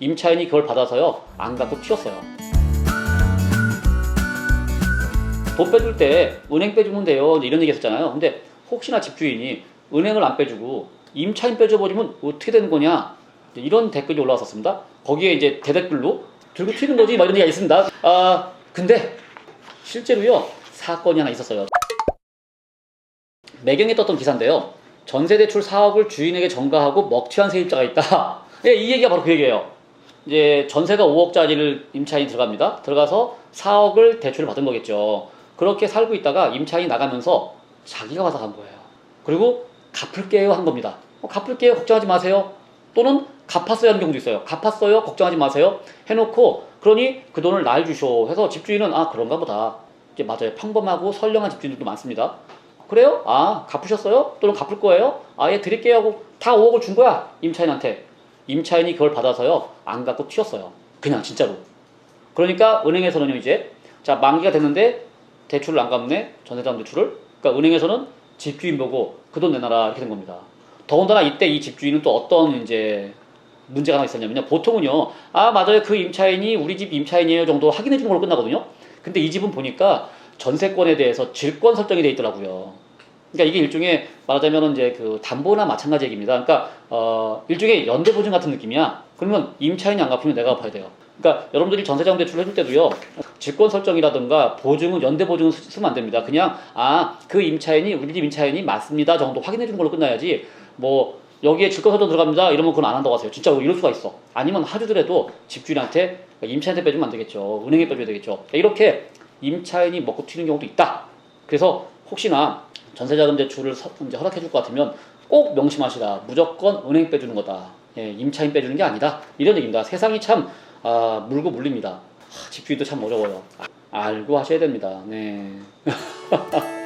임차인이 그걸 받아서요 안 갖고 튀었어요. 돈 빼줄 때 은행 빼주면 돼요 이런 얘기 했었잖아요. 근데 혹시나 집주인이 은행을 안 빼주고 임차인 빼줘버리면 어떻게 되는 거냐 이런 댓글이 올라왔었습니다. 거기에 이제 대댓글로 들고 튀는 거지 막 이런 얘기가 있습니다. 아 근데 실제로요 사건이 하나 있었어요. 매경에 떴던 기사인데요. 전세 대출 4억을 주인에게 전가하고 먹튀한 세입자가 있다. 예, 이 얘기가 바로 그 얘기예요. 이제 전세가 5억짜리를 임차인이 들어갑니다. 들어가서 4억을 대출을 받은 거겠죠. 그렇게 살고 있다가 임차인이 나가면서 자기가 와서 간 거예요. 그리고 갚을게요 한 겁니다. 어, 갚을게요 걱정하지 마세요. 또는 갚았어야 하는 경우도 있어요. 갚았어요 걱정하지 마세요. 해놓고 그러니 그 돈을 날 주쇼 해서 집주인은 아 그런가 보다. 이제 맞아요. 평범하고 선량한 집주인들도 많습니다. 그래요? 아 갚으셨어요? 또는 갚을 거예요? 아예 드릴게요 하고 다 5억을 준 거야 임차인한테. 임차인이 그걸 받아서요 안 갖고 튀었어요. 그냥 진짜로. 그러니까 은행에서는요 이제 자 만기가 됐는데 대출을 안 갚네 전세자금 대출을. 그러니까 은행에서는 집주인 보고 그 돈 내놔라 이렇게 된 겁니다. 더군다나 이때 이 집주인은 또 어떤 이제 문제가 하나 있었냐면요. 보통은요, 아, 맞아요. 그 임차인이 우리 집 임차인이에요 정도 확인해 주는 걸로 끝나거든요. 근데 이 집은 보니까 전세권에 대해서 질권 설정이 돼 있더라고요. 그러니까 이게 일종의 말하자면 이제 그 담보나 마찬가지 얘기입니다. 그러니까 어, 일종의 연대 보증 같은 느낌이야. 그러면 임차인이 안 갚으면 내가 갚아야 돼요. 그러니까 여러분들이 전세자금 대출을 해줄 때도요. 질권 설정이라든가 보증은 연대 보증은 쓰- 쓰면 안 됩니다. 그냥 아 그 임차인이 우리 집 임차인이 맞습니다 정도 확인해 주는 걸로 끝나야지 뭐 여기에 질권 설정 들어갑니다 이러면 그건 안 한다고 하세요. 진짜 이럴 수가 있어. 아니면 하주더라도 집주인한테 임차인한테 빼주면 안 되겠죠. 은행에 빼줘야 되겠죠. 이렇게 임차인이 먹고 튀는 경우도 있다. 그래서 혹시나 전세자금 대출을 서- 이제 허락해 줄 것 같으면 꼭 명심하시라. 무조건 은행 빼주는 거다. 예, 임차인 빼주는 게 아니다. 이런 얘기입니다. 세상이 참 아, 물고 물립니다. 하, 집주인도 참 어려워요. 아, 알고 하셔야 됩니다. 네.